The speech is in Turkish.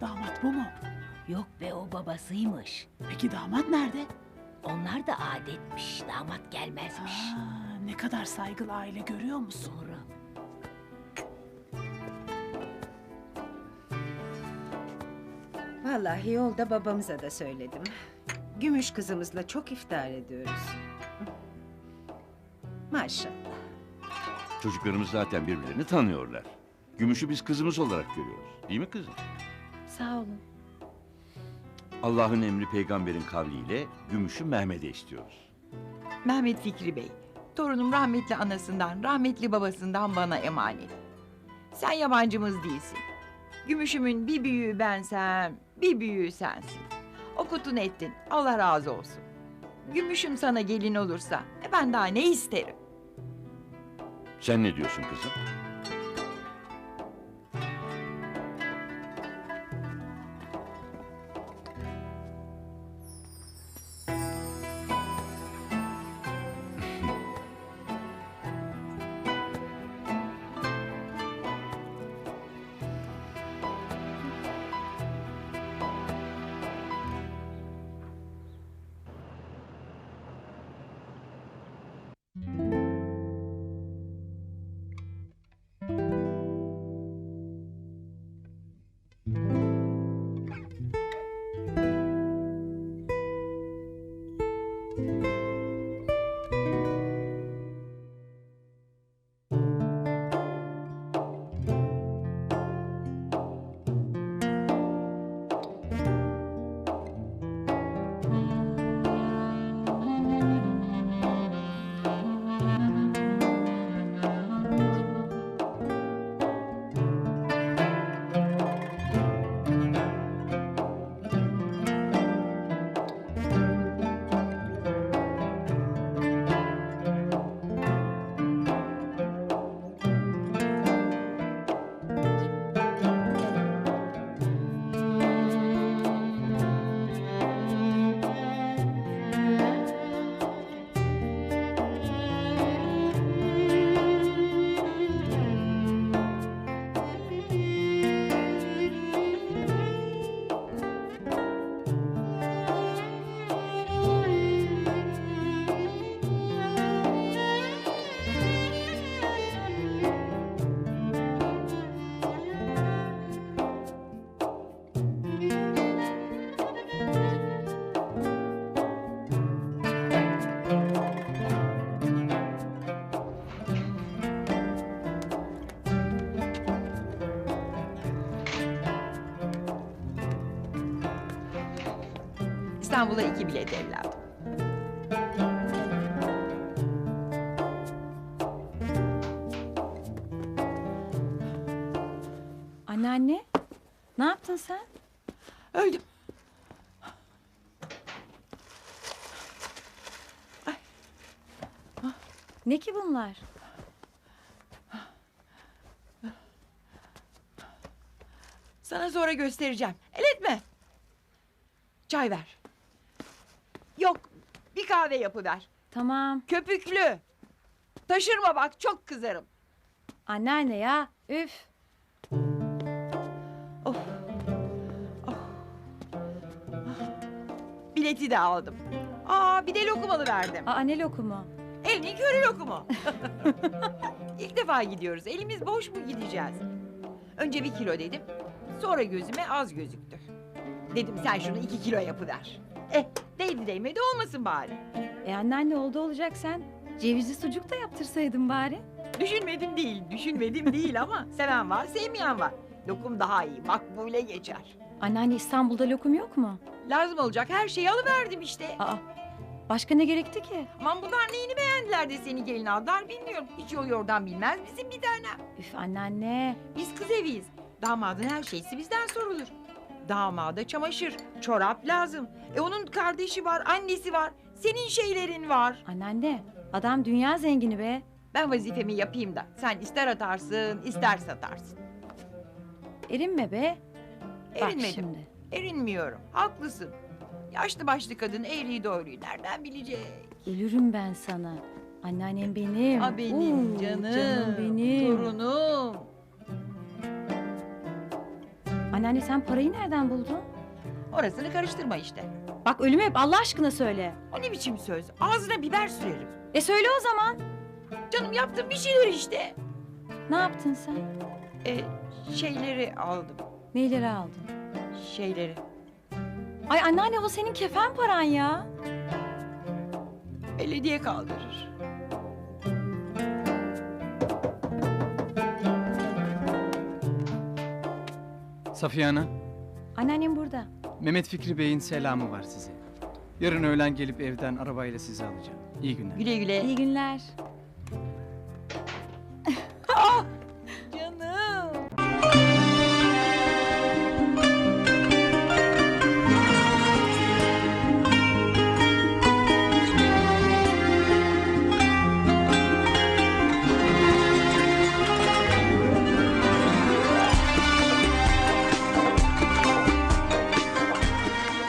Damat bu mu? Yok be o babasıymış. Peki damat nerede? Onlar da adetmiş. Damat gelmezmiş. Aa, ne kadar saygılı aile görüyor musun? Doğru. Vallahi yolda babamıza da söyledim. Gümüş kızımızla çok iftar ediyoruz. Maşallah. Çocuklarımız zaten birbirlerini tanıyorlar. Gümüşü biz kızımız olarak görüyoruz. Değil mi kızım? Sağ olun. Allah'ın emri peygamberin kavliyle gümüşü Mehmet'e istiyoruz. Mehmet Fikri Bey, torunum rahmetli anasından, rahmetli babasından bana emanet. Sen yabancımız değilsin. Gümüşümün bir büyüğü bensem, bir büyüğü sensin. Okutun ettin, Allah razı olsun. Gümüşüm sana gelin olursa, e ben daha ne isterim? Sen ne diyorsun kızım? İstanbul'a iki bilet evladım. Anneanne, ne yaptın sen? Öldüm. Ne ki bunlar? Sana sonra göstereceğim. El etme. Çay ver. Yok, bir kahve yapıver. Tamam. Köpüklü. Taşırma bak, çok kızarım. Anneanne ya, üf. Of. Of. Bileti de aldım. Aa, bir de lokumalı verdim. Aa ne lokumu? Elini körü lokumu. İlk defa gidiyoruz. Elimiz boş mu gideceğiz? Önce bir kilo dedim. Sonra gözüme az gözüktü. Dedim sen şunu iki kilo yapıver. Eh değmedi olmasın bari. E anneanne oldu olacak sen. Cevizli sucuk da yaptırsaydın bari. Düşünmedim değil, düşünmedim değil ama seven var, sevmeyen var. Lokum daha iyi, makbule geçer. Anneanne İstanbul'da lokum yok mu? Lazım olacak her şeyi alıverdim işte. Aa, başka ne gerekti ki? Aman bunlar neyini beğendiler de seni gelin aldılar bilmiyorum. Hiç yol yordan bilmez bizim bir tane. Üf anneanne. Biz kız eviyiz. Damadın her şeysi bizden sorulur. Damada çamaşır, çorap lazım. E onun kardeşi var, annesi var. Senin şeylerin var. Anneanne, adam dünya zengini be. Ben vazifemi yapayım da sen ister atarsın, ister satarsın. Erinme be. Bak Erinmedim. şimdi. Erinmiyorum. Haklısın. Yaşlı başlı kadın eğriyi doğruyu nereden bilecek? Ölürüm ben sana. Anneannem benim. Ha benim Oo, canım, Canım benim. torunum. Anneanne sen parayı nereden buldun? Orasını karıştırma işte. Bak ölüm hep Allah aşkına söyle. O ne biçim söz? Ağzına biber sürerim. E söyle o zaman. Canım yaptığım bir şeyler işte. Ne yaptın sen? E, şeyleri aldım. Neyleri aldın? Şeyleri. Ay anneanne o senin kefen paran ya. Belediye kaldırır. Safiye Ana, Anneannem burada. Mehmet Fikri Bey'in selamı var size. Yarın öğlen gelip evden arabayla sizi alacağım. İyi günler. Güle güle. İyi günler.